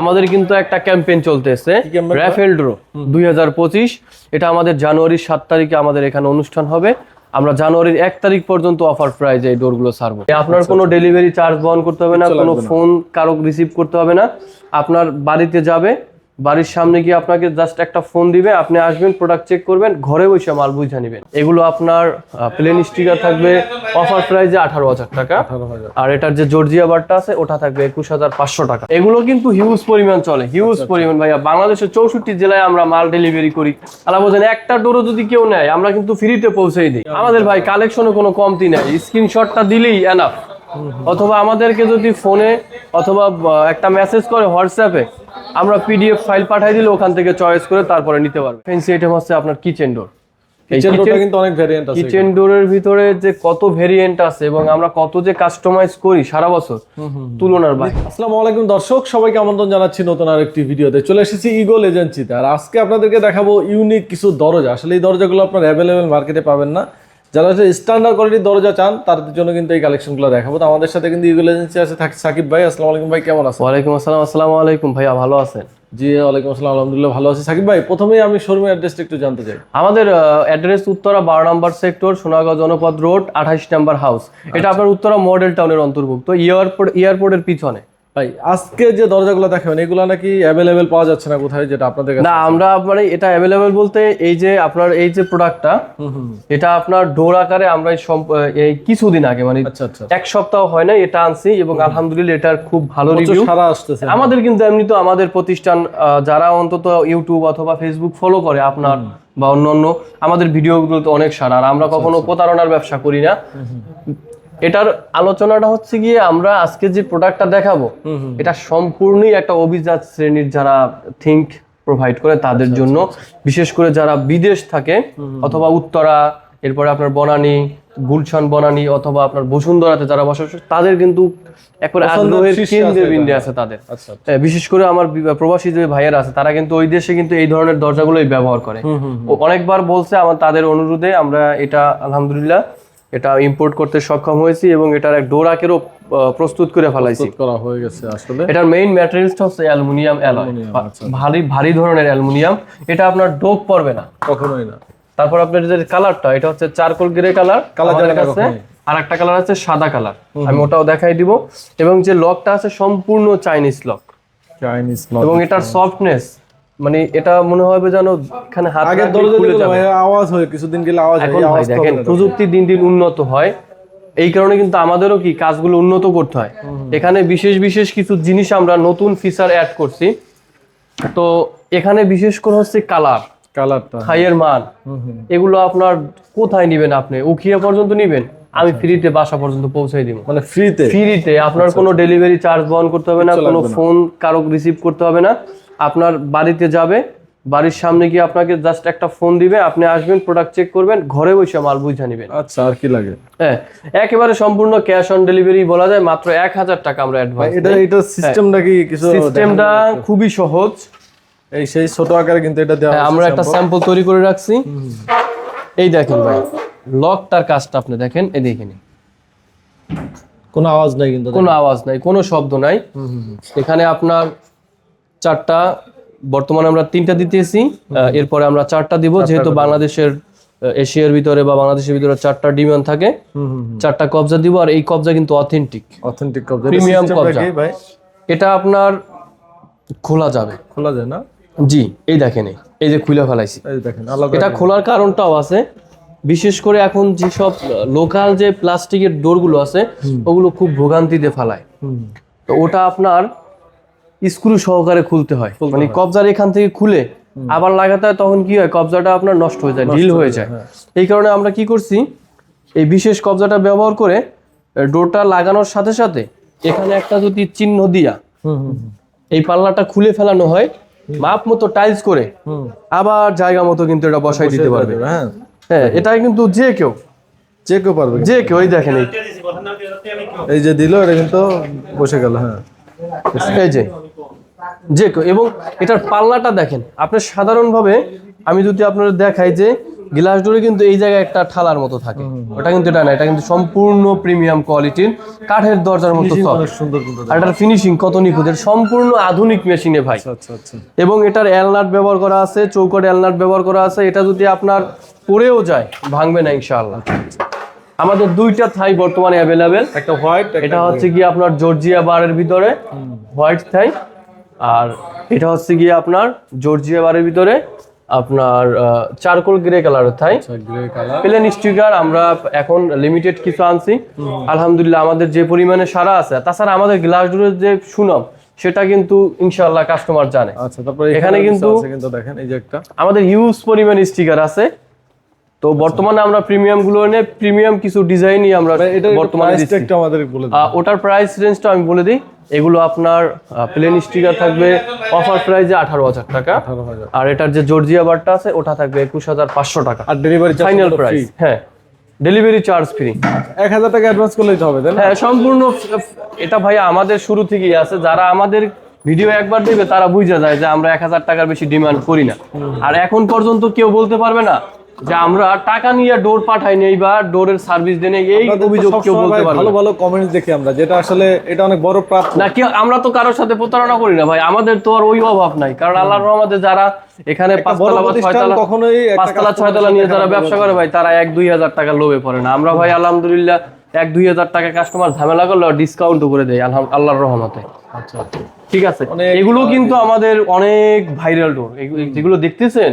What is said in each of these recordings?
আমাদের কিন্তু একটা ক্যাম্পেইন চলতেছে রাফেল? র্যাফেল ড্র দুই হাজার পঁচিশ। এটা আমাদের জানুয়ারির সাত তারিখে আমাদের এখানে অনুষ্ঠান হবে। আমরা জানুয়ারির এক তারিখ পর্যন্ত অফার প্রাইজে এই ডোরগুলো ছাড়বো। আপনার কোনো ডেলিভারি চার্জ বহন করতে হবে না কোনো ফোন কারও রিসিভ করতে হবে না। আপনার বাড়িতে যাবে বাড়ির সামনে গিয়ে আপনাকে জাস্ট একটা ফোন দিবে আপনি আসবেন প্রোডাক্ট চেক করবেন ঘরে বসে মাল বুঝে নেবেন। এগুলো আপনার প্লেন স্টিকার থাকবে অফার প্রাইজে আঠারো হাজার টাকা। আর এটার যে জর্জিয়া বারটা আছে ওটা থাকবে একুশ হাজার পাঁচশো টাকা। এগুলো কিন্তু হিউজ পরিমাণ চলে হিউজ পরিমাণ ভাইয়া। বাংলাদেশের চৌষট্টি জেলায় আমরা মাল ডেলিভারি করি। আলা বোঝেন একটা ডোরও যদি কেউ নেয় আমরা কিন্তু ফ্রিতে পৌঁছে দিই। আমাদের ভাই কালেকশনে কোনো কমতি নেই। স্ক্রিনশটটা দিলেই এনাফ অথবা আমাদেরকে যদি ফোনে অথবা একটা মেসেজ করে হোয়াটসঅ্যাপে আমরা পিডিএফ ফাইল পাঠাই দিলে ওখান থেকে চয়েস করে তারপরে নিতে পারবে। ফেন্সি আইটেম হচ্ছে আপনার কিচেন ডোর কিচেন কিন্তু অনেক ভ্যারিয়েন্ট আছে কিচেন ডোরের ভিতরে যে কত ভেরিয়েন্ট আছে এবং আমরা কত যে কাস্টমাইজ করি সারা বছর তুলনার বাইরে। আসসালামু আলাইকুম দর্শক সবাইকে আমন্ত্রণ জানাচ্ছি নতুন আরেকটি ভিডিওতে। চলে এসেছি ইগল এজেন্সিতে আর আজকে আপনাদেরকে দেখাবো ইউনিক কিছু দরজা। আসলে এই দরজাগুলো আপনার অ্যাভেলেবেল মার্কেটে পাবেন না। যারা হচ্ছে স্ট্যান্ডার্ড কোয়ালিটির দরজা চান তাদের জন্য কিন্তু এই কালেকশনগুলো দেখাবো। তো আমাদের সাথে কিন্তু ইগল এজেন্সি আছে থাকি সাকিব ভাই আসসালামু আলাইকুম ভাই কেমন আছেন? ওয়ালাইকুম আসসালাম আসসালামু আলাইকুম। ভাইয়া ভালো আছেন? জি ওয়ালাইকুম আসসালাম আলহামদুলিল্লাহ ভালো আছি। সাকিব ভাই প্রথমেই আমি শোরুমের অ্যাড্রেসটা একটু জানতে চাই। আমাদের অ্যাড্রেস উত্তরা বারো নম্বর সেক্টর সোনাগাঁও জনপদ রোড আঠাইশ নাম্বার হাউস এটা আপনার উত্তরা মডেল টাউনের অন্তর্ভুক্ত এয়ারপোর্ট এয়ারপোর্টের পিছনে। ভাই আজকে যে দরজাগুলো দেখাবেন এগুলো নাকি অ্যাভেলেবেল পাওয়া যাচ্ছে না কোথায় যেটা আপনাদের কাছে না আমরা মানে এটা অ্যাভেলেবেল বলতে এই যে আপনার এই যে প্রোডাক্টটা এটা আপনার ডোর আকারে আমরা এই কিছুদিন আগে মানে আচ্ছা আচ্ছা। এক সপ্তাহ হয় না এটা আনছি এবং আলহামদুলিল্লাহ এটার খুব ভালো রিভিউ সারা আসতেছে আমাদের কিন্তু এমনি তো আমাদের প্রতিষ্ঠান যারা অন্তত ইউটিউব অথবা ফেসবুক ফলো করে আপনার বা অন্যান্য আমাদের ভিডিওগুলো তো অনেক সারা। আর আমরা কখনো প্রতারণার ব্যবসা করি না। এটার আলোচনাটা হচ্ছে গিয়ে আমরা আজকে যে প্রোডাক্টটা দেখাবো এটা সম্পূর্ণই একটা অভিজাত শ্রেণির যারা থিঙ্ক প্রোভাইড করে তাদের জন্য। বিশেষ করে যারা বিদেশ থাকে অথবা উত্তরা এরপরে আপনার বনানী গুলশান বনানী অথবা আপনার বসুন্ধরাতে যারা বসবাস তাদের কিন্তু একবারে আগ্রহের শীর্ষে আছে তাদের। আচ্ছা বিশেষ করে আমার প্রবাসী যে ভাইয়েরা আছে তারা কিন্তু ওই দেশে কিন্তু এই ধরনের দরজাগুলোই ব্যবহার করে। অনেকবার বলছে আমার তাদের অনুরোধে আমরা এটা আলহামদুলিল্লাহ এটা ইম্পোর্ট করতে সক্ষম হয়েছি এবং এটার এক ডোরাকেরও প্রস্তুত করে ফেলাইছি। প্রস্তুত করা হয়ে গেছে আসলে। এটার মেইন ম্যাটেরিয়ালসটা হচ্ছে অ্যালুমিনিয়াম অ্যালয় আচ্ছা। ভারী ভারী ধরনের অ্যালুমিনিয়াম। এটা আপনার ডোক পড়বে না। কখনোই না। তারপর আপনার যে কালারটা এটা হচ্ছে চারকোল গ্রে কালার। যাবে কাছে আর একটা কালার আছে সাদা কালার। আমি ওটাও দেখাই দিব। এবং যে লকটা আছে সম্পূর্ণ চাইনিজ লক চাইনিজ লক এবং এটার সফটনেস মানে এটা মনে হবে যেন এখানে হাত দরজা খুলে যাবে। আওয়াজ হয় কিছুদিন গেলে আওয়াজ হয় এখন ভাই দেখেন প্রযুক্তি দিন দিন উন্নত হয়। এই কারণে কিন্তু আমাদেরও কি কাজগুলো উন্নত করতে হয়। এখানে বিশেষ বিশেষ কিছু জিনিস আমরা নতুন ফিচার অ্যাড করছি। তো এখানে বিশেষ করে হচ্ছে কালার কালারটা হাইয়ের মান। এগুলো আপনার কোথায় নিবেন আপনি? উখিয়া পর্যন্ত নিবেন? আমি ফ্রিতে বাসা পর্যন্ত পৌঁছাই দিব। মানে ফ্রিতে ফ্রিতে আপনার কোনো ডেলিভারি চার্জ বহন করতে হবে না কোনো ফোন কারও রিসিভ করতে হবে না। আপনার বাড়িতে যাবে বাড়ির সামনে গিয়ে আপনাকে জাস্ট একটা ফোন দিবে আপনি আসবেন প্রোডাক্ট চেক করবেন ঘরে বসে মাল বুঝে নেবেন। আচ্ছা আর কি লাগে? হ্যাঁ একেবারে সম্পূর্ণ ক্যাশ অন ডেলিভারি বলা যায় মাত্র এক হাজার টাকা আমরা অ্যাডভান্স এটা এটা সিস্টেমটা কি কিছু সিস্টেমটা খুবই সহজ। এই সেই ছোট আকারে কিন্তু এটা দেওয়া হ্যাঁ, আমরা একটা স্যাম্পল তৈরি করে রাখছি। এই দেখেন ভাই লকটার কাজটা আপনি দেখেন এই দেখেন। কোনো আওয়াজ নাই কিন্তু কোনো আওয়াজ নাই কোনো শব্দ নাই। এখানে আপনার চারটা বর্তমানে আমরা তিনটা দিতেছি এরপরে আমরা চারটা দিব যেহেতু বাংলাদেশের এশিয়ার ভিতরে বা বাংলাদেশের ভিতরে চারটা ডিমান্ড থাকে চারটা কবজা দিব আর এই কবজা কিন্তু অথেন্টিক অথেন্টিক কবজা। সিস্টেমটা কবজা। ভাই। এটা আপনার খোলা যাবে। খোলা যায় না? জি এই দেখেন এই, যে খুলে ফেলাইছি। এই দেখেন আলাদা এটা খোলার কারণটাও আছে। বিশেষ করে এখন যেসব লোকাল যে প্লাস্টিকের ডোরগুলো আছে ওগুলো খুব ভোগান্তিতে ফেলায়। তো ওটা আপনার স্ক্রু সহকারে খুলতে হয়। মানে কবজার এখান থেকে খুলে আবার লাগাতে হয় তখন কি হয় কবজাটা আপনার নষ্ট হয়ে যায় ঢিল হয়ে যায় হ্যাঁ। এই কারণে আমরা কি করছি এই বিশেষ কবজাটা ব্যবহার করে ডোরটা লাগানোর সাথে সাথে এখানে একটা যদি চিহ্ন দিয়া হুম হুম হুম, এই পাল্লাটা খুলে ফেলানো হয় মাপ মতো টাইলস করে হুম। আবার জায়গা মতো কিন্তু এটা বসাই দিতে পারবে। হ্যাঁ। হ্যাঁ এটা কিন্তু যে কেউ যে কেউ পারবে যে কেউ ওই দেখেন এই। এই যে দিল এটা কিন্তু বসে গেল হ্যাঁ। এই যে যে এবং এটার পাল্লাটা দেখেন। আপনি সাধারণভাবে আমি যদি আপনাদের দেখাই যে গ্লাস ডোরে কিন্তু এই জায়গায় একটা ঠালার মতো থাকে। ওটা কিন্তু এটা না এটা কিন্তু সম্পূর্ণ প্রিমিয়াম কোয়ালিটির কাঠের দরজার মতো আর এটার ফিনিশিং কত নিখুঁত সম্পূর্ণ আধুনিক মেশিনে ভাই। আচ্ছা আচ্ছা আচ্ছা। এবং এটার এলনাট ব্যবহার করা আছে চৌকট এলনাট ব্যবহার করা আছে এটা যদি আপনার পড়েও যায় ভাঙবে না ইনশাআল্লাহ। আমাদের দুইটা থাই বর্তমানে অ্যাভেলেবেল একটা হোয়াইট এটা হচ্ছে কি আপনার জর্জিয়া বারের ভিতরে। হোয়াইট থাই। আর এটা হচ্ছে গিয়ে আপনার জর্জিয়া বারের ভিতরে আপনার চারকোল গ্রে কালারের থাই। কালার প্লেন স্টিকার আমরা এখন লিমিটেড কিছু আনছি। আলহামদুলিল্লাহ আমাদের যে পরিমাণে সারা আছে তাছাড়া আমাদের গ্লাস ডোরের যে সুনাম সেটা কিন্তু ইনশাআল্লাহ কাস্টমার জানে। আচ্ছা তারপরে এখানে কিন্তু- দেখেন এই যে একটা। আমাদের হিউজ পরিমাণ স্টিকার আছে। তো বর্তমানে আমরা প্রিমিয়ামগুলো এনে প্রিমিয়াম কিছু ডিজাইনই আমরা এটা বর্তমানে ওটার প্রাইস রেঞ্জটা আমি বলে দিই। এগুলো আপনার প্লেন স্টিকার থাকবে অফার প্রাইসে আঠারো হাজার টাকা। আর এটার যে জর্জিয়া বারটা আছে ওটা থাকবে একুশ হাজার পাঁচশো টাকা। আর ডেলিভারি চার্জ ফাইনাল প্রাইস হ্যাঁ। ডেলিভারি চার্জ ফ্রি এক হাজার টাকা অ্যাডভান্স করলেই তো হবে তাই না? হ্যাঁ সম্পূর্ণ এটা ভাইয়া আমাদের শুরু থেকেই আছে। যারা আমাদের ভিডিও একবার দেখবে তারা বুঝে যায় যে আমরা এক হাজার টাকার বেশি ডিমান্ড করি না। আর এখন পর্যন্ত কেউ বলতে পারবে না যে আমরা টাকা নিয়ে ডোর পাঠাই নেই বা ডোরের সার্ভিস দেনে এই অভিযোগ কেউ বলতে পারবে ভালো ভালো কমেন্টস দেখি আমরা যেটা আসলে এটা অনেক বড় প্রাপ্য না কেউ আমরা তো কারোর সাথে প্রতারণা করি না ভাই আমাদের তো আর ওই অভাব নাই কারণ আল্লাহর রহমতে যারা এখানে পাঁচতলা বা ছয়তলা কখনোই পাঁচতলা ছয়তলা নিয়ে যারা ব্যবসা করে ভাই তারা এক দুই হাজার টাকা লোভে পড়ে না। আমরা ভাই আলহামদুলিল্লাহ এক দুই হাজার টাকা কাস্টমার ঝামেলা করলে ডিসকাউন্টও করে দেয় আল্লাহর রহমতে। আচ্ছা। ঠিক আছে? এগুলো কিন্তু আমাদের অনেক ভাইরাল ডোর যেগুলো দেখতেছেন?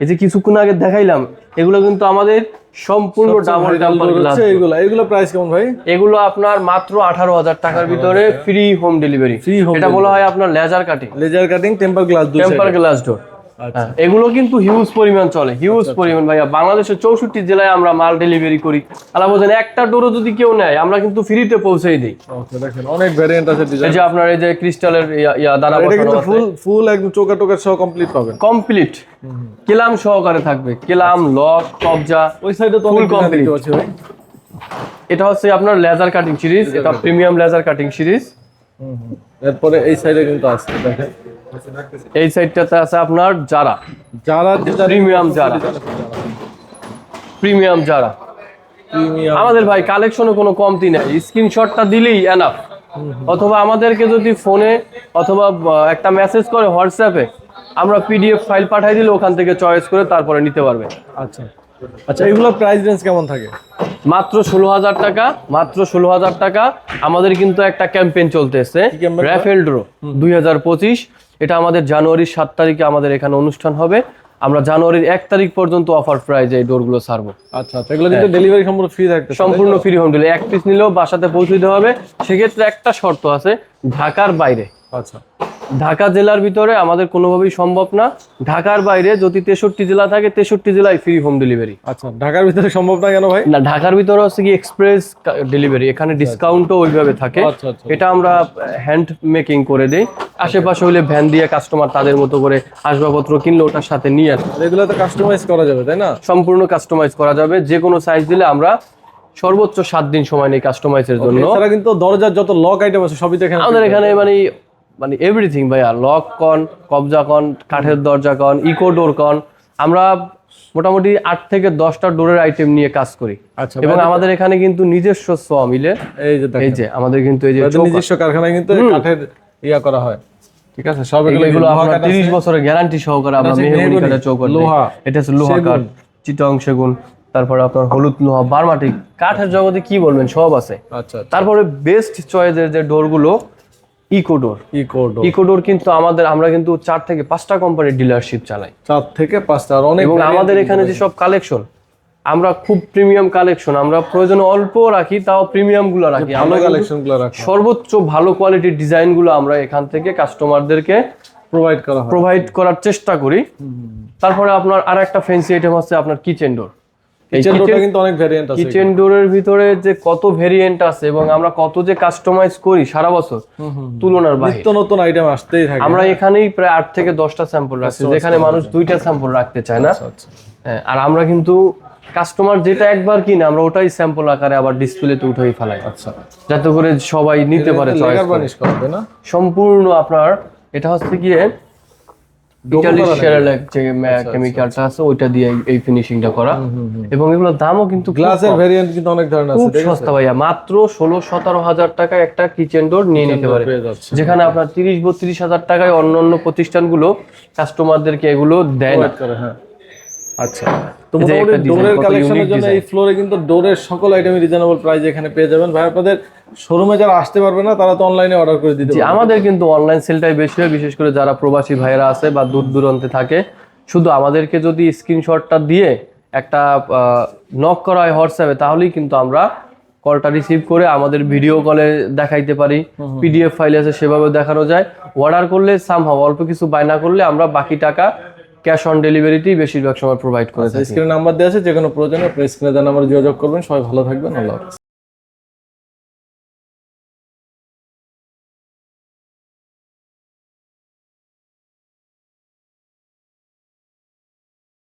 এই যে কিছুক্ষণ আগে দেখাইলাম এগুলো কিন্তু আমাদের সম্পূর্ণ ডাবল ডাবল গ্লাস এগুলো। এগুলো প্রাইস কেমন ভাই? এগুলো আপনার মাত্র আঠারো হাজার টাকার ভিতরে ফ্রি হোম ডেলিভারি এটা বলা হয় আপনার laser cutting laser cutting temper glass দুই টেম্পার গ্লাস ডোর এগুলো কিন্তু হিউজ পরিমাণ চলে হিউজ পরিমাণ। ভাইয়া বাংলাদেশের চৌষট্টি জেলায় আমরা মাল ডেলিভারি করি। আল্লাহ বোঝেন একটা ডোরও যদি কেউ নেয় আমরা কিন্তু ফ্রিতে পৌঁছেই দিই। অনেক ভ্যারিয়েন্ট আছে এই যে আপনার এই যে ক্রিস্টালের ইয়া দানা এটা বসানো কিন্তু ফুল ফুল একদম চোকা টোকা সহ কমপ্লিট পাবেন। কমপ্লিট কেলাম সহকারে থাকবে। কেলাম লক কবজা ওই সাইডে তো complete। দেখতে পাচ্ছি ভাই। এটা হচ্ছে আপনার লেজার কাটিং সিরিজ এটা প্রিমিয়াম লেজার কাটিং সিরিজ এরপরে এই সাইডে কিন্তু আছে দেখেন। এই সাইডটাতে আছে আপনার যারা। যারা প্রিমিয়াম যারা। প্রিমিয়াম যারা। আমাদের ভাই কালেকশনে কোনো কমতি নেই। স্ক্রিনশটটা দিলেই এনাফ অথবা আমাদেরকে যদি ফোনে অথবা একটা মেসেজ করে হোয়াটসঅ্যাপে আমরা পিডিএফ ফাইল পাঠাই দিলে ওখান থেকে চয়েস করে তারপরে নিতে পারবে। আচ্ছা। আচ্ছা এগুলোর প্রাইস রেঞ্জ কেমন থাকে? মাত্র ষোলো হাজার টাকা মাত্র ষোলো হাজার টাকা। আমাদের কিন্তু একটা ক্যাম্পেইন চলতেছে? র্যাফেল ড্র দুই হাজার পঁচিশ। এটা আমাদের জানুয়ারির সাত তারিখে আমাদের এখানে অনুষ্ঠান হবে। আমরা জানুয়ারির এক তারিখ পর্যন্ত অফার প্রাইজে এই ডোরগুলো ছাড়বো আচ্ছা আচ্ছা এগুলো কিন্তু ডেলিভারি সম্পূর্ণ ফ্রি থাকবে সম্পূর্ণ ফ্রি হোম ডেলিভারি এক পিস নিলেও বাসাতে পৌঁছে দিতে হবে। সেক্ষেত্রে একটা শর্ত আছে ঢাকার বাইরে। আচ্ছা। ঢাকা জেলার ভিতরে আমাদের কোনোভাবেই সম্ভব না। ঢাকার বাইরে যদি তেষট্টি জেলা থাকে তেষট্টি জেলায় ফ্রি হোম ডেলিভারি আচ্ছা ঢাকার ভিতরে সম্ভব না কেন ভাই? না ঢাকার ভিতরে হচ্ছে কি এক্সপ্রেস ডেলিভারি এখানে ডিসকাউন্টও ওইভাবে থাকে। আচ্ছা আচ্ছা এটা আমরা হ্যান্ড মেকিং করে দিই। আশেপাশে হলে ভ্যান দিয়ে কাস্টমার তাদের মতো করে আসবাবপত্র কিনলে ওটার সাথে নিয়ে আসে। এগুলো তো কাস্টমাইজ করা যাবে তাই না? সম্পূর্ণ কাস্টমাইজ করা যাবে। যে কোনো সাইজ দিলে আমরা সর্বোচ্চ সাত দিন সময় নেই কাস্টমাইজের জন্য। এছাড়া কিন্তু দরজার যত লক আইটেম আছে সবই দেখেন আমাদের এখানে মানে মানে এভরিথিং ভাইয়া লক কন কবজা কন কাঠের দরজা কন ইকো ডোর কন আমরা মোটামুটি আট থেকে দশটা ডোরের আইটেম নিয়ে কাজ করি। আচ্ছা এবং আমাদের এখানে কিন্তু নিজস্ব স মিলে এই যে আমাদের কিন্তু এই যে নিজস্ব কারখানায় কিন্তু কাঠের ইয়া করা হয়। ঠিক আছে? সব এগুলো আছে। তিরিশ বছরের গ্যারান্টি সহকারে আমরা মেহগনি কাঠের চৌকাঠ লোহা, এটা হচ্ছে লোহা। কাঠ চিটং সেগুন তারপরে আপনার হলুদ লোহা বারমাটিক কাঠের জগতে কি বলবেন? সব আছে। আচ্ছা তারপরে বেস্ট চয়েসের যে ডোরগুলো eco door E code eco door কিন্তু আমাদের আমরা কিন্তু চার থেকে পাঁচটা কোম্পানির ডিলারশিপ চালাই। চার থেকে পাঁচটা অনেক এবং আমাদের এখানে যে সব কালেকশন আমরা খুব প্রিমিয়াম কালেকশন আমরা প্রয়োজনে অল্প রাখি তাও প্রিমিয়ামগুলো রাখি। ভালো কালেকশনগুলো রাখা। সর্বোচ্চ ভালো কোয়ালিটির ডিজাইনগুলো আমরা এখান থেকে কাস্টমারদেরকে প্রোভাইড করা প্রোভাইড করার চেষ্টা করি। তারপরে আপনার আর একটা ফ্যান্সি আইটেম হচ্ছে আপনার কিচেন ডোর কিচেন ডোরটা কিন্তু অনেক ভ্যারিয়েন্ট আছে কিচেন ডোরের ভিতরে যে কত ভেরিয়েন্ট আছে এবং আমরা কত যে কাস্টমাইজ করি সারা বছর তুলনার বাইরে। নিত্য নতুন আইটেম আসতেই থাকে আমরা এখানেই প্রায় আট থেকে দশটা স্যাম্পল রাখছি যেখানে মানুষ দুইটা স্যাম্পল রাখতে চায় না। আচ্ছা, আচ্ছা। হ্যাঁ, আর আমরা কিন্তু কাস্টমার যেটা একবার কিনে আমরা ওটাই স্যাম্পল আকারে আবার ডিসপ্লেতে উঠেই ফেলাই। আচ্ছা। যাতে করে সবাই নিতে পারে সম্পূর্ণ আপনার এটা হচ্ছে গিয়ে ইটালি শেরালেক যে কেমিক্যালটা আছে ওইটা দিয়ে এই- ফিনিশিংটা করা। এবং এগুলোর দামও কিন্তু গ্লাসের। ভেরিয়েন্ট কিন্তু অনেক ধরনের আছে খুব সস্তা ভাইয়া। মাত্র ষোলো সতেরো হাজার টাকায় একটা কিচেন ডোর নিয়ে নিতে পারে। যেখানে আপনার তিরিশ বত্রিশ হাজার টাকায় অন্য অন্য প্রতিষ্ঠানগুলো কাস্টমারদেরকে এগুলো দেয় না। হ্যাঁ। আচ্ছা। তো মোটামুটি ডোরের কালেকশনের জন্য এই ফ্লোরে কিন্তু ডোরের সকল আইটেমই রিজনেবল প্রাইস এখানে পেয়ে যাবেন। ভাই আপনাদের শোরুমে যারা আসতে পারবে না তারা তো অনলাইনে অর্ডার করে দিতে আমাদের কিন্তু অনলাইন সেলটাই বেশি হয় বিশেষ করে যারা প্রবাসী ভাইয়েরা আছে বা দূর দূরান্তে থাকে। শুধু আমাদেরকে যদি স্ক্রিনশটটা দিয়ে একটা নক করা হয় হোয়াটসঅ্যাপে তাহলেই কিন্তু আমরা কলটা রিসিভ করে আমাদের ভিডিও কলে দেখাইতে পারি। পিডিএফ ফাইল আছে সেভাবে দেখানো যায়। অর্ডার করলে সামহাও অল্প কিছু বায়না করলে আমরা বাকি টাকা ক্যাশ অন ডেলিভারিতেই বেশিরভাগ সময় প্রোভাইড করে থাকি। স্ক্রিনে নাম্বার দেওয়া আছে যে কোনো প্রয়োজনে আপনি স্ক্রিনে দেওয়া নাম্বারে যোগাযোগ করবেন। সবাই ভালো থাকবেন আল্লাহ হাফেজ।